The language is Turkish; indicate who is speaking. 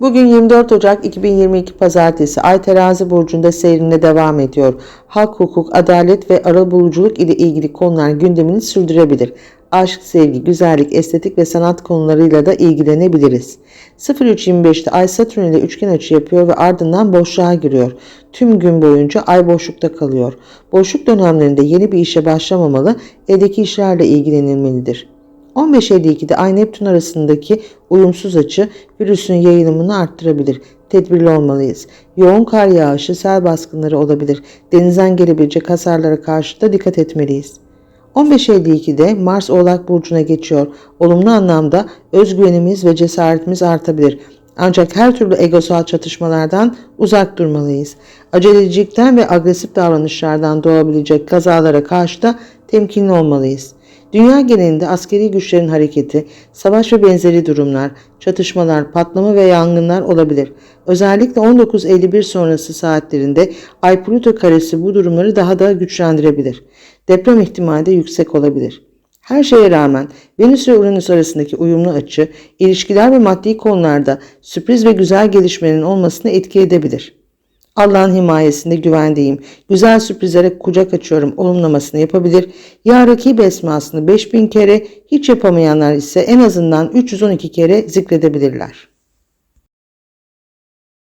Speaker 1: Bugün 24 Ocak 2022 Pazartesi Ay Terazi Burcu'nda seyrine devam ediyor. Hak, hukuk, adalet ve arabuluculuk ile ilgili konular gündemini sürdürebilir. Aşk, sevgi, güzellik, estetik ve sanat konularıyla da ilgilenebiliriz. 03.25'te Ay Satürn ile üçgen açı yapıyor ve ardından boşluğa giriyor. Tüm gün boyunca Ay boşlukta kalıyor. Boşluk dönemlerinde yeni bir işe başlamamalı, evdeki işlerle ilgilenilmelidir. 15.52'de Ay Neptün arasındaki uyumsuz açı virüsün yayılımını arttırabilir. Tedbirli olmalıyız. Yoğun kar yağışı, sel baskınları olabilir. Denizden gelebilecek hasarlara karşı da dikkat etmeliyiz. 15.52'de Mars Oğlak Burcu'na geçiyor. Olumlu anlamda özgüvenimiz ve cesaretimiz artabilir. Ancak her türlü egosal çatışmalardan uzak durmalıyız. Acelecilikten ve agresif davranışlardan doğabilecek kazalara karşı da temkinli olmalıyız. Dünya genelinde askeri güçlerin hareketi, savaş ve benzeri durumlar, çatışmalar, patlama ve yangınlar olabilir. Özellikle 19.51 sonrası saatlerinde Ay Plüto karesi bu durumları daha da güçlendirebilir. Deprem ihtimali de yüksek olabilir. Her şeye rağmen Venüs ve Uranüs arasındaki uyumlu açı, ilişkiler ve maddi konularda sürpriz ve güzel gelişmenin olmasına etki edebilir. Allah'ın himayesinde güvendeyim. Güzel sürprizlere kucak açıyorum olumlamasını yapabilir. Ya rakip esmasını 5000 kere hiç yapamayanlar ise en azından 312 kere zikredebilirler.